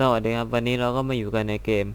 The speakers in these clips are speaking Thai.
สวัสดีครับ วันนี้เราก็มาอยู่กันในเกม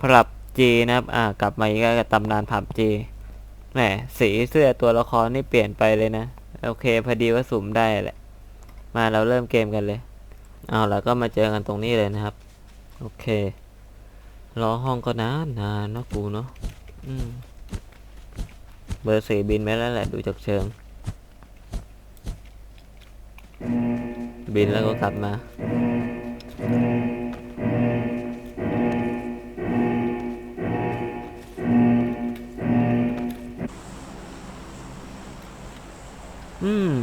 พรับจีนะครับ อ่ากลับมาอีกแล้วกับตำนานผับจีแหมสีเสื้อตัวละครนี่เปลี่ยนไปเลยนะ โอเคพอดีว่าสุ่มได้แหละ มาเราเริ่มเกมกันเลย เอาแล้วก็มาเจอกันตรงนี้เลยนะครับ โอเค รอห้องก็นานนานเนอะกูเนาะอืมเบอร์สี่บินไปแล้วแหละดูจากเชิง บินแล้วก็กลับมา อืม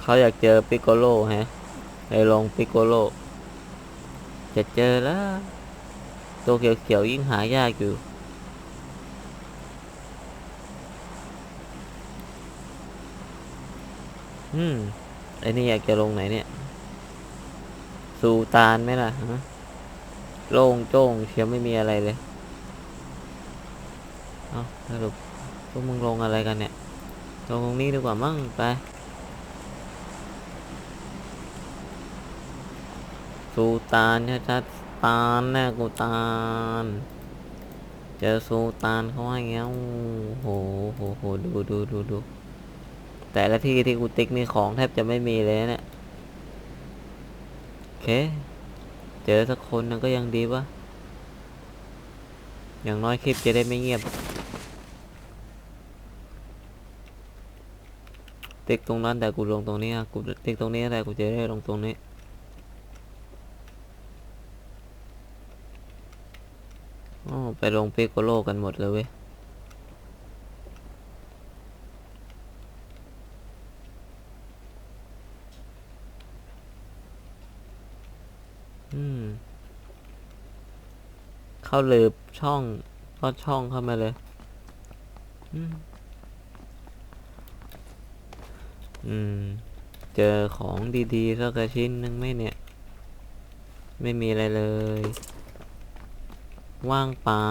เขาอยากเจอปิโกโลฮะไอ้ลงปิโกโล จะเจอแล้ว ตัวเขียวๆยิ่งหายากอยู่ อืม ไอ้นี่อยากจะลงไหนเนี่ย สูตานไหมล่ะฮะโล่งโจ้งเชียวไม่มีอะไรเลย เอาสรุปพวกมึงลงอะไรกันเนี่ย ลงตรงนี้ดีกว่ามั่งไปสูตานชัดๆตานแน่กูตานเจอสูตานเขาว่าอย่างเงี้ยโอ้โหโหโหดูดูดูดูแต่ละที่ที่กูติ๊กนี่ของแทบจะไม่มีเลยนะเนี่ย เค เจอสักคนนึงก็ยังดีวะ อย่างน้อยคลิปจะได้ไม่เงียบ ติ๊กตรงนั้นแต่กูลงตรงนี้อะกูติ๊กตรงนี้แต่กูจะได้ลงตรงนี้อ๋อไปลงเปิโกโลกันหมดเลยเว้ย อืม เข้าเลืบช่องลอดช่องเข้ามาเลยอืม เจอของดีๆสักกระชิ้นหนึงไหมเนี่ย ไม่มีอะไรเลย ว่างเปล่า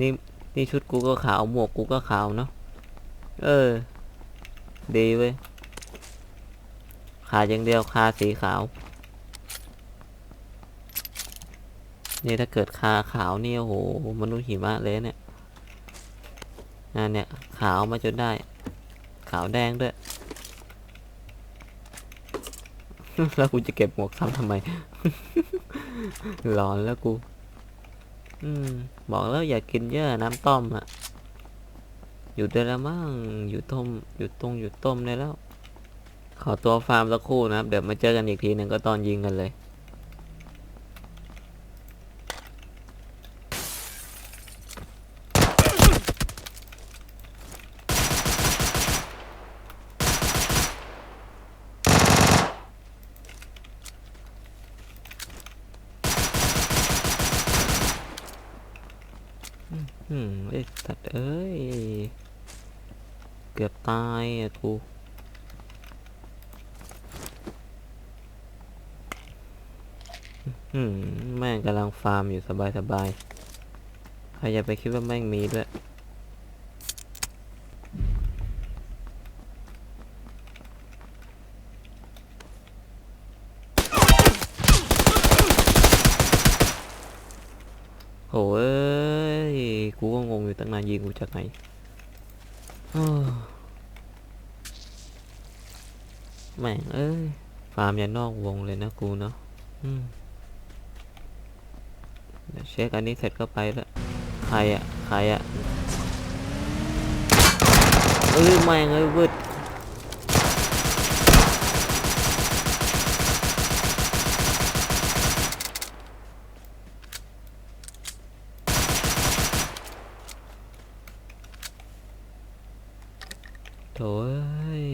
นี่นี่ชุดกูก็ขาว หมวกกูก็ขาวเนาะ เออ ดีเว้ย ขาดอย่างเดียวคาสีขาว นี่ถ้าเกิดคาขาวนี่โอ้โหมนุษย์หิมะเลยเนี่ยนั่นเนี่ยขาวมาจนได้ ขาวแดงด้วย แล้วกูจะเก็บหมวกซ้ำทำไมหลอนแล้วกู อืม บอกแล้วอย่ากกินเยอะน้ำต้มอะหยุดได้แล้วมั้งหยุดต้มหยุดตรงหยุดต้มได้แล้ว ขอตัวฟาร์มสักครู่นะครับ เดี๋ยวมาเจอกันอีกทีหนึ่งก็ตอนยิงกันเลย อืมเอ้ยสัตว์เอ้ย เกือบ ตายอะกูแม่งกำลังฟาร์มอยู่สบายสบายๆใครอย่าไปคิดว่าแม่งมีด้วย โหเอ้ย กูก็งงอยู่ตั้งนานยิงกูจากไหนอ้อ แม่งเอ้ย ฟาร์มยันนอกวงเลยนะกูเนาะอืมเดี๋ยวเช็คอันนี้เสร็จก็ไปแล้วใครอะใครอะเอ้ยแม่งเอ้ยวืดโถ่เอ้ย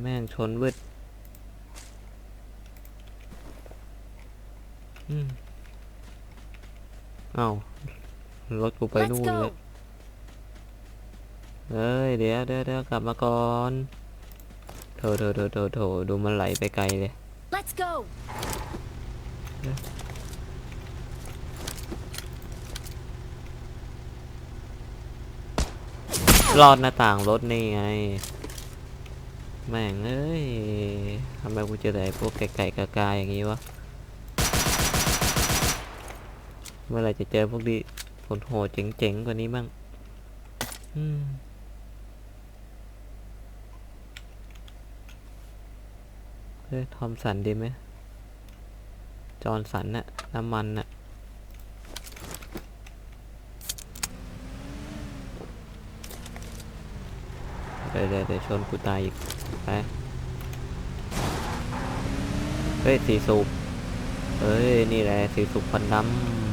แม่งชนวืดอืม เอ้ารถกูไป Let's นู่นเลย go. เอ้ยเดี๋ยวเดี๋ยวเดี๋ยวกลับมาก่อนโถโถโถโถโถดูมันไหลไปไกลเลย Let's go. รอดหน้าต่างรถนี่ไง แม่งเอ้ยทำไมกูเจอแต่ไอ้พวกไก่ไก่กากาอย่างงี้วะ เมื่อไรจะเจอพวกดีคนโหดเจ๋งๆกว่านี้บ้างอืมเฮ้ยทอมสันดีไหมจอร์นสันน่ะ น้ำมันน่ะเดี๋ยวเดี๋ยวเดี๋ยวชนกูตายอีก ไป เฮ้ย สีสูบเฮ้ย นี่แหละ สีสูบควันดำ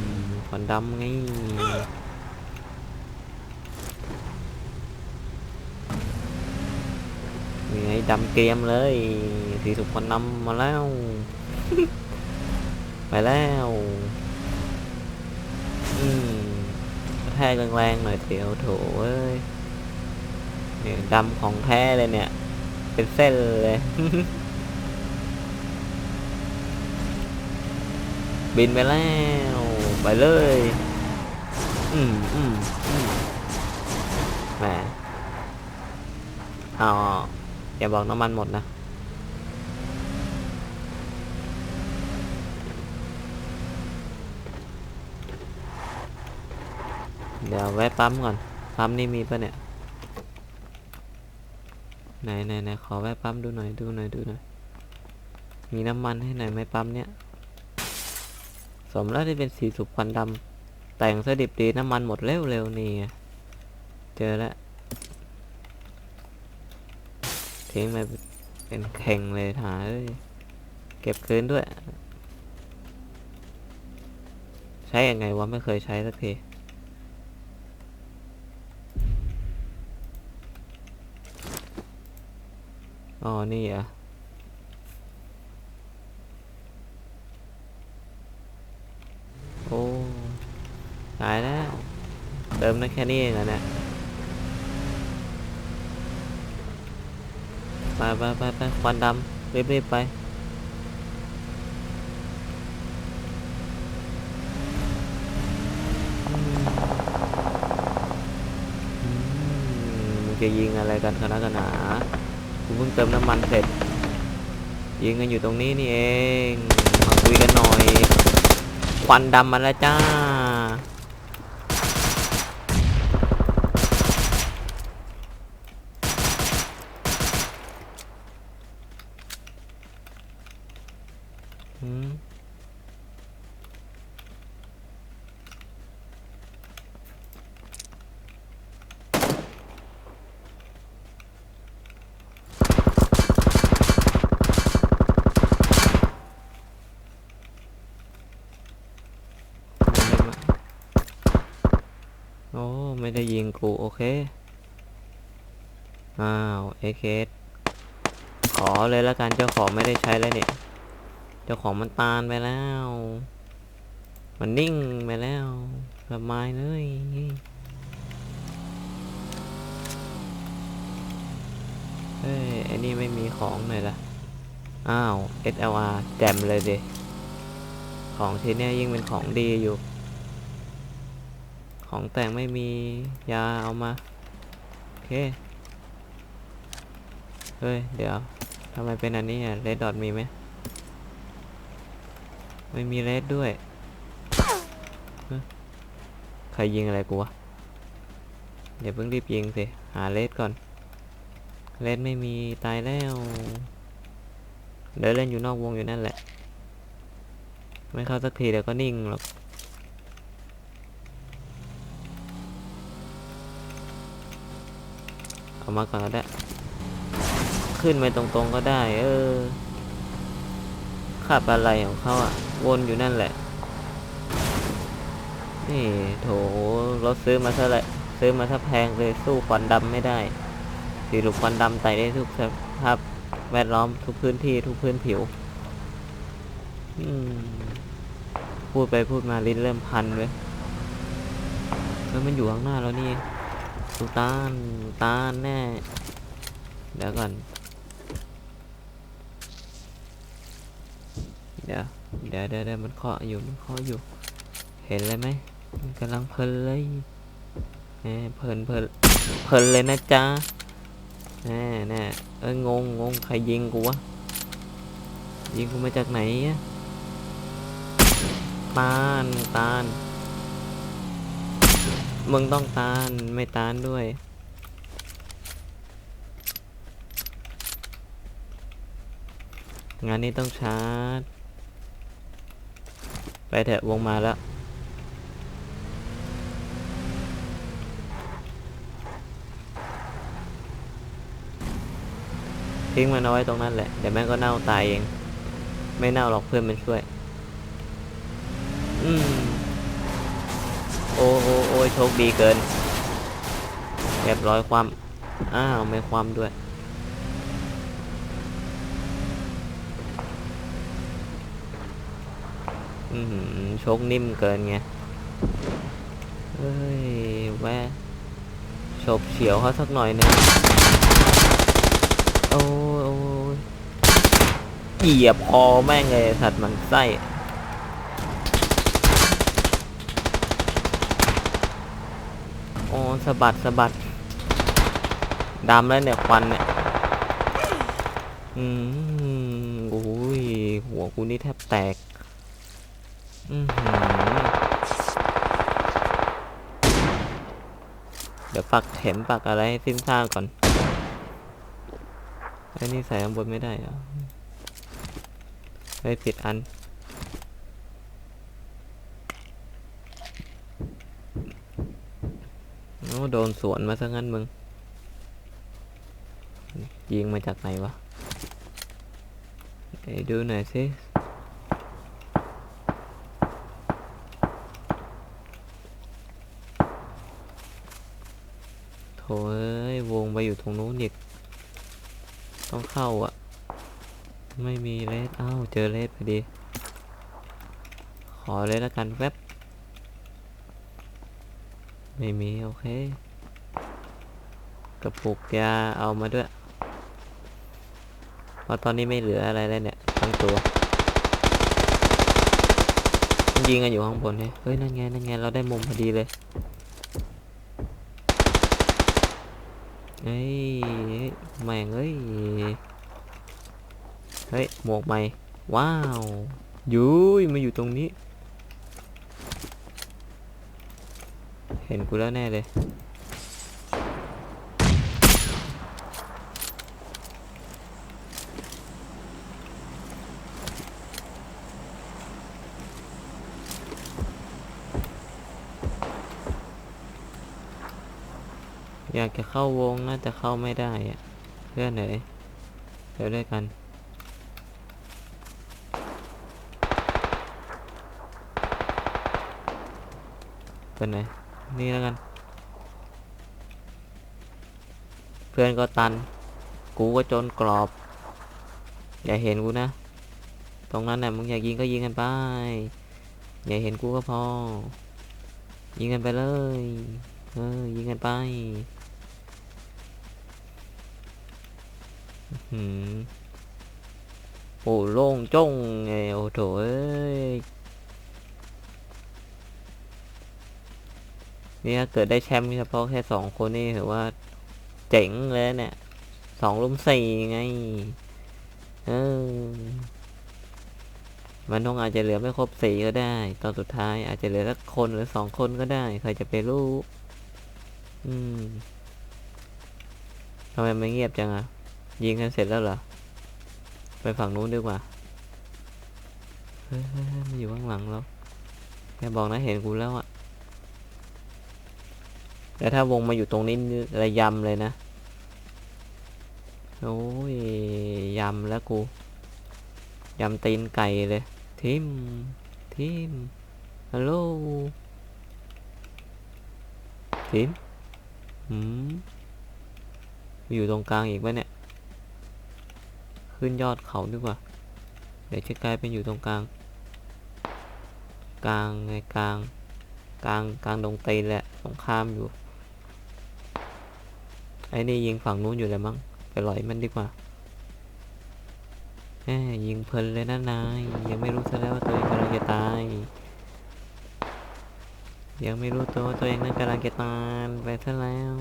ควันดำไงนี่ไงดำเกมเลยสี่สุกควันดำมาแล้ว ไปแล้วอืมกระแทกแรงๆหน่อยเดียวโถเอ้ยเนี่ยดำของแท้เลยเนี่ย เป็นเส้นเลยบินไปแล้ว ไปเลย อืมอืมอืมแหมเอาอย่าบอกน้ำมันหมดนะ เดี๋ยวแวะปั๊มก่อน ปั๊มนี่มีปะเนี่ย ไหนไหนไหนขอแวะปั๊มดูหน่อยดูหน่อยดูหน่อย มีน้ำมันให้หน่อยไหมปั๊มเนี่ย สมแล้วที่เป็นสีสุกควันดำแต่งสดิบดีน้ำมันหมดเร็วๆนี่เจอแล้วทิ้งไปเป็นแข่งเลยหาเยเก็บคืนด้วย ใช้ยังไงวะไม่เคยใช้สักทีอ๋อ นี่อะ โอ้ ตายแล้ว เติ มได้แค่นี้เองเหรอเนี่ยไปไปไปไปควันดำรีบรีบไปมึงจะยิงอะไรกันคณะกันหนากูเพิ่งเติมน้ำมันเสร็จ ยิงกันอยู่ตรงนี้นี่เอง มาคุยกันหน่อย ควันดำมาแล้วจ้า อืม ไม่ได้มา โอ้ไม่ได้ยิงกูโอเค อ้าวเอเคสขอเลยแล้วกันเจ้าของไม่ได้ใช้แล้วเนี่ย เจ้าของมันตานไปแล้ว มันนิ่งไปแล้วสบายเลยเฮ้ยไอ้นี่ไม่มีของหน่อยละอ้าว SLR แจมเลยเดของชิ้นเนี้ยยิ่งเป็นของดีอยู่ ของแต่งไม่มียาเอามา โอเค เฮ้ย เดี๋ยวทำไมเป็นอันนี้อะเลดดอทมีไหมไม่มีเลดด้วย ใครยิงอะไรกูวะ เดี๋ยวเพิ่งรีบยิงสิ หาเลดก่อน เลดไม่มีตายแล้ว เดินเล่นอยู่นอกวงอยู่นั่นแหละ ไม่เข้าสักทีเดี๋ยวก็นิ่งหรอก เอามาก่อนก็ได้ขึ้นไปตรงๆก็ได้ เออขับอะไรของเขาอะวนอยู่นั่นแหละ นี่โถรถซื้อมาซะเลยซื้อมาซะแพงเลยสู้ควันดำไม่ได้สีลูกควันดำไต่ได้ทุกสภาพแวดล้อมทุกพื้นที่ทุกพื้นผิวพูดไปพูดมาลิ้นเริ่มพันเลยแล้วมันอยู่ข้างหน้าแล้วนี่ สุตานตานแน่ เดี๋ยวก่อน เดี๋ยวเดี๋ยวเดี๋ยวยวมันเคาะอยู่มันเคาะอยู่ เห็นเลยไหมมันกำลังเพลินเลยแหมเพลินเพลินเพลินเลยนะจ๊ะแน่แน่เอ้ยงงงงใครยิงกูวะยิงกูมาจากไหนอะตานตาน มึงต้องตานไม่ตานด้วย งานนี้ต้องชาร์จ ไปเถอะวงมาแล้ว ทิ้งมันเอาไว้ตรงนั้นแหละ เดี๋ยวแม่งก็เน่าตายเอง ไม่เน่าหรอกเพื่อนมันช่วย อืม โอ้โอ้โอ้โชคดีเกินเรียบร้อยความ อ้าว ไม่ความด้วย อือหือโชคนิ่มเกินไง เฮ้ย แวะฉบเฉียวเขาสักหน่อยนึงโอ้โอ้ยเหยียบคอแม่งเลยสัตว์มันไส้ โอ้สะบัดสะบัดดำแล้วเนี่ยควันเนี่ยอืมโอ้ยหัวกูนี่แทบแตกอือหือเดี๋ยวปักเข็มปักอะไรให้สิ้นซากก่อนไอ้นี่ใส่ข้างบนไม่ได้เหรอไอ้ผิดอัน โอ้โดนสวนมาซะงั้นมึง ยิงมาจากไหนวะไหนดูหน่อยสิโถเอ้ยวงไปอยู่ตรงนู้นอีกต้องเข้าอะ ไม่มีเลสอ้าวเจอเลสพอดี ขอเลยล้วกันแวบ ไม่มี โอเค กระปุกยาเอามาด้วย เพราะตอนนี้ไม่เหลืออะไรแล้วเนี่ยทั้งตัวมันยิงกันอยู่ข้างบนเนี่ยเฮ้ย นั่นไง นั่นไง เราได้มุมพอดีเลยเฮ้ยแม่งเอ้ย เฮ้ย หมวกใหม่ ว้าวยุ้ยมาอยู่ตรงนี้ ห็นกูแล้วแน่เลยอยากจะเข้าวงน่าจะเข้าไม่ได้อะเพื่อนไหนเดี๋ยวด้วยกันเป็นไหน นี่แล้วกัน เพื่อนก็ตัน กูก็จนกรอบ อย่าเห็นกูนะ ตรงนั้นน่ะมึงอยากยิงก็ยิงกันไป อย่าเห็นกูก็พอ ยิงกันไปเลย เออ ยิงกันไปหืมโอ้โล่งจ้งไงโอ้โถเอ้ย นี่ถ้าเกิดได้แชมป์เฉพาะแค่สองคนนี่ถือว่าเจ๋งเลยเนี่ยสองลุมสี่ไง เออ มันต้องอาจจะเหลือไม่ครบสี่ก็ได้ ตอนสุดท้ายอาจจะเหลือสักคนหรือสองคนก็ได้ ใครจะไปรู้ อืมทำไมไม่เงียบจังอะยิงกันเสร็จแล้วเหรอ ไปฝั่งนู้นดีกว่า เฮ้ยเฮ้ยเฮ้ยมันอยู่ข้างหลังเราแกบอกนะเห็นกูแล้วอะ แต่ถ้าวงมาอยู่ตรงนี้ระยำเลยนะ โอ้ยยำแล้วกู ยำตีนไก่เลย ทิม ทิม ฮัลโหล ทิมหืมอยู่ตรงกลางอีกไหมเนี่ย ขึ้นยอดเขาดีกว่า เดี๋ยวจะกลายเป็นอยู่ตรงกลาง กลางไงกลาง กลางกลางดงตีนแหละตรงข้ามอยู่ ไอ้นี่ยิงฝั่งนู้นอยู่เลยมั้งไปหลอยมันดีกว่าแหมยิงเพลินเลยนะนายยังไม่รู้ซะแล้วว่าตัวเองกำลังจะตาย ยังไม่รู้ตัวว่าตัวเองนั้นกำลังจะตายไปซะแล้ว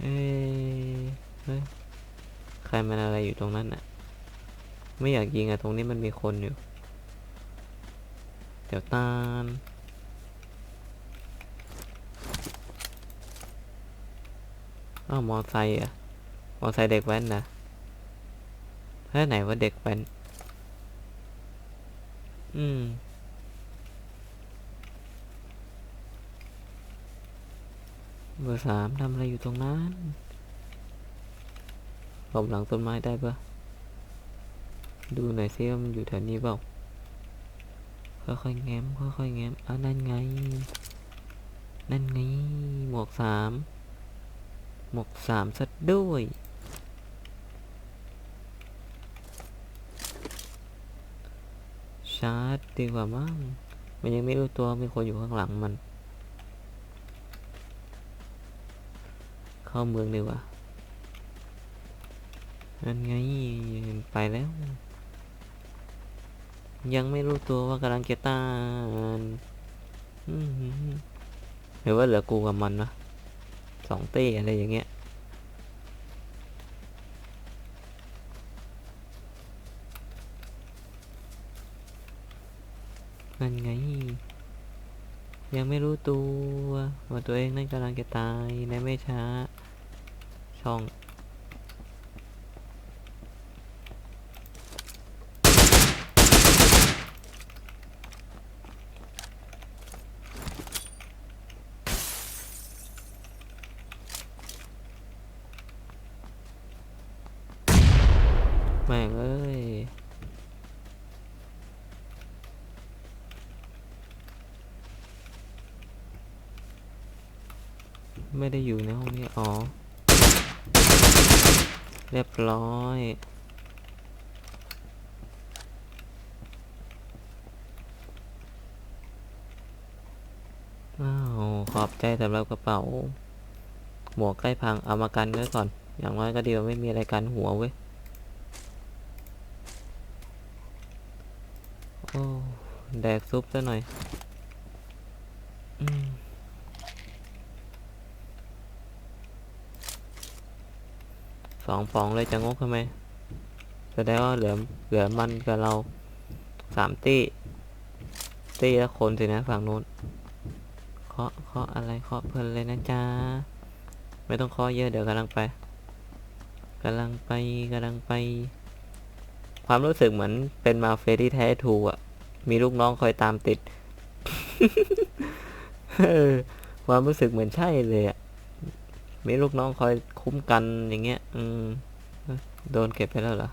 เอ้เฮ้ยใครมันอะไรอยู่ตรงนั้นน่ะไม่อยากยิงอะตรงนี้มันมีคนอยู่ เดี๋ยวตาม อ้าวมอไซค์อะมอไซค์เด็กแว้นนะเฮ้ยไหนว่าเด็กแว้น อืมเบอร์สามทำอะไรอยู่ตรงนั้นหลบหลังต้นไม้ได้ปะดูหน่อยซิว่ามันอยู่แถวนี้เปล่า ค่อยๆแง้มค่อยๆแง้มอะนั่นไง นั่นไงหมวกสาม หมกสามซะด้วย ชาร์จดีกว่ามั้ง มันยังไม่รู้ตัวมีคนอยู่ข้างหลังมัน เข้าเมืองดีกว่านั่นไงไปแล้ว ยังไม่รู้ตัวว่ากำลังจะตานอืมหรือว่าเหลือกูกับมันนะ สองเต้อะไรอย่างเงี้ยนั่นไง ยังไม่รู้ตัวว่าตัวเองนั่นกำลังจะตายในไม่ช้า ช่อง แม่งเอ้ยไม่ได้อยู่ในห้องนี้ อ๋อ เรียบร้อยอ้าวขอบใจสำหรับกระเป๋า หมวกใกล้พัง เอามากันไว้ก่อน อย่างน้อยก็ดีกว่าไม่มีอะไรกันหัวเว้ย อ้แดกซุปซะหน่อยอืมสองฟองเลยจะงกทำไมแสดงว่าเหลือเหลือมันกับเราสามตี้ ตี้ละคนสินะฝั่งนู้นเคาะเคาะอะไรเคาะเพลินเลยนะจ๊ะไม่ต้องเคาะเยอะเดี๋ยวกำลังไปกำลังไปกำลังไป ความรู้สึกเหมือนเป็นมาเฟียที่แท้ทรูอะ มีลูกน้องคอยตามติดความรู้สึกเหมือนใช่เลยอะ มีลูกน้องคอยคุ้มกันอย่างเงี้ย อืม โดนเก็บไปแล้วเหรอ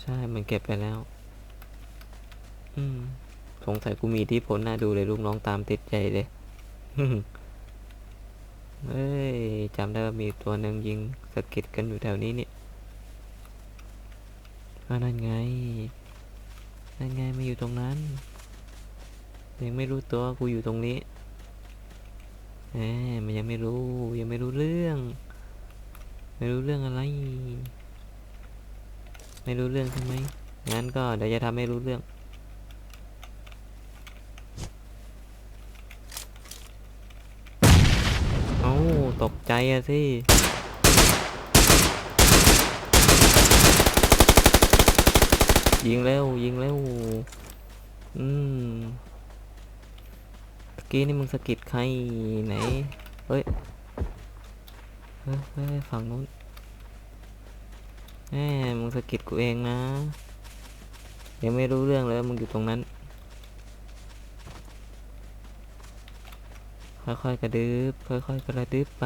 ใช่ มันเก็บไปแล้ว อืม สงสัยกูมีที่ผลน่าดูเลยลูกน้องตามติดใจเลย เฮ้ยจำได้ว่ามีตัวหนึ่งยิงสะกิดกันอยู่แถวนี้นี่ก็นั่นไง นั่นไงมาอยู่ตรงนั้นยังไม่รู้ตัวกูอยู่ตรงนี้แหมมันยังไม่รู้ ยังไม่รู้เรื่อง ไม่รู้เรื่องอะไร ไม่รู้เรื่องใช่ไหมงั้นก็เดี๋ยวจะทำให้รู้เรื่องเอ้าตกใจอะสิ ยิงเร็วยิงเร็วอืมตะกี้นี่มึงสะกิดใครไหน เฮ้ย เฮ้ยฝั่งนู้นแหมมึงสะกิดกูเองนะยังไม่รู้เรื่องเลยมึงอยู่ตรงนั้น ค่อยๆกระดึบค่อยๆกระดึบไป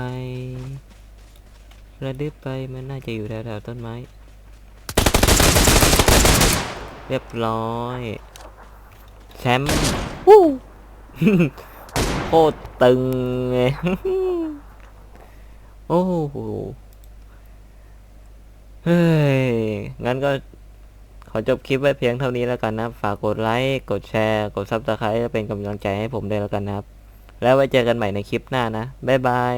กระดึบไปมันน่าจะอยู่แถวๆต้นไม้ เรียบร้อยแชมป์วู้โคตรตึงไงโอ้โหเฮ้ย งั้นก็ขอจบคลิปไว้เพียงเท่านี้แล้วกันนะครับฝากกดไลค์ กดแชร์ กดซับสไครต์เป็นกำลังใจให้ผมด้วยแล้วกันนะครับ แล้วไว้เจอกันใหม่ในคลิปหน้านะ บ๊ายบาย